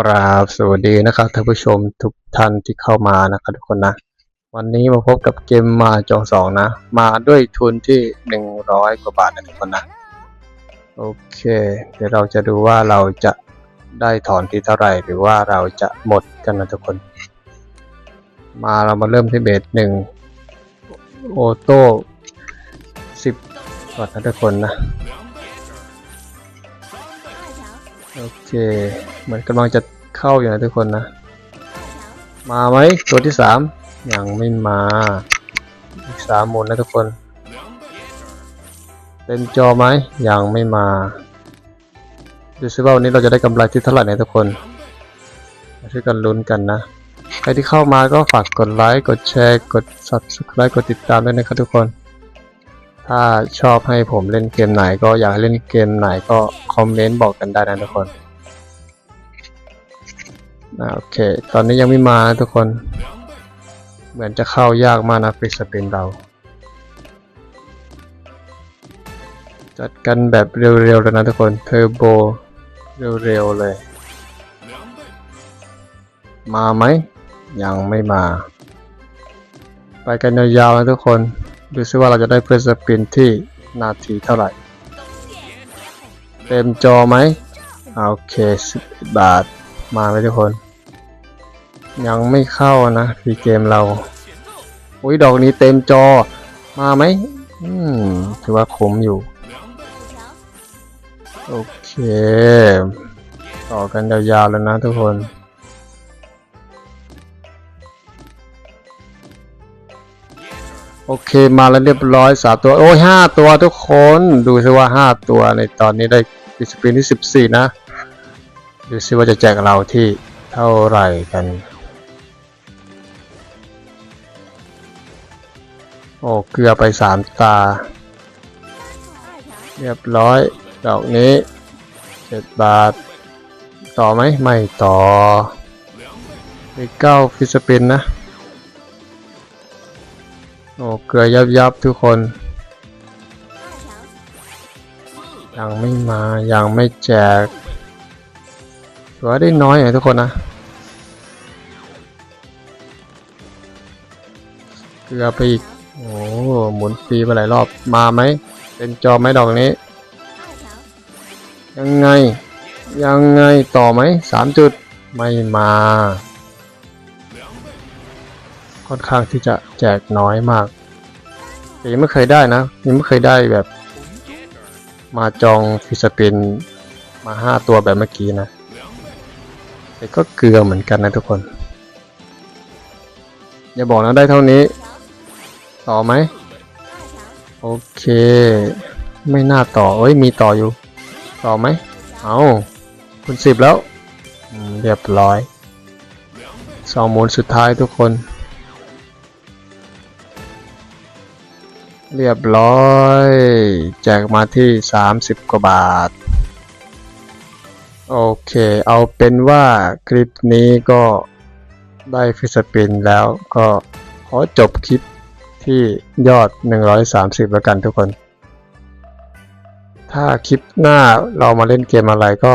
กราบสวัสดีนะครับท่านผู้ชมทุกท่านที่เข้ามานะครับทุกคนนะ วันนี้มาพบกับเกมมาจองสองนะ มาด้วยทุนที่หนึ่งร้อยกว่าบาทนะทุกคนนะ โอเค เดี๋ยวเราจะดูว่าเราจะได้ถอนที่เท่าไหร่ หรือว่าเราจะหมดกันนะทุกคน มาเรามาเริ่มที่เบสหนึ่งโอโต้สิบก่อนนะทุกคนนะ โอเค เหมือนกำลังจะเข้าอยู่นะทุกคนนะ มาไหมตัวที่สามยังไม่มา อีกสามหมุนนะทุกคน เต็มจอไหมยังไม่มา ดูซิว่าวันนี้เราจะได้กำไรที่เท่าไหร่นะทุกคนมาช่วยกันลุ้นกันนะ ใครที่เข้ามาก็ฝากกดไลค์ กดแชร์ กด subscribe กดติดตามด้วยนะครับทุกคน ถ้าชอบให้ผมเล่นเกมไหนก็อยากให้เล่นเกมไหนก็คอมเมนต์บอกกันได้นะทุกคนโอเค ตอนนี้ยังไม่มานะทุกคน เหมือนจะเข้ายากมากนะฟิสปินเรา จัดกันแบบเร็วๆเลยนะทุกคน เทอร์โบเร็วๆเลย มาไหม ยังไม่มา ไปกันยาวๆนะทุกคน ดูซิว่าเราจะได้เพื่อสปินที่นาทีเท่าไหร่ เต็มจอไหมโอเค10บาทมาไหมทุกคน ยังไม่เข้านะฟีเกมเราอุ้ยดอกนี้เต็มจอมาไหมอืมถือว่าคุ้มอยู่ โอเค ต่อกันยาวๆแล้วนะทุกคน โอเคมาแล้วเรียบร้อยสามตัว โอ้ยห้าตัวทุกคนดูซิว่าห้าตัวในตอนนี้ได้ดิสปินที่สิบสี่นะ ดูซิว่าจะแจกเราที่เท่าไหร่กัน โอ้เกลือไปสามตา เรียบร้อย ดอกนี้เจ็ดบาท ต่อไหมไม่ต่อมีเก้าฟิสปินนะ โอ้เกลือยับยับทุกคน ยังไม่มายังไม่แจกถือว่าได้น้อยอะทุกคนนะเกลือไปอีกโอ้หมุนฟรีไปหลายรอบมาไหมเป็นจอไหมดอกนี้ ยังไง ยังไงต่อไหมสามจุดไม่มา ค่อนข้างที่จะแจกน้อยมากแต่ยังไม่เคยได้นะ ยังไม่เคยได้แบบ มาจองฟิสปินมาห้าตัวแบบเมื่อกี้นะแต่ก็เกลือเหมือนกันนะทุกคน อย่าบอกนะได้เท่านี้ ต่อไหม โอเค ไม่น่าต่อ เอ้ย มีต่ออยู่ ต่อไหม เอาคุณสิบแล้ว เรียบร้อยสองหมุนสุดท้ายทุกคน เรียบร้อย แจกมาที่ 30 กว่าบาท โอเค เอาเป็นว่าคลิปนี้ก็ได้ฟิสปินแล้วก็ขอจบคลิปที่ยอด 130 แล้วกันทุกคน ถ้าคลิปหน้าเรามาเล่นเกมอะไรก็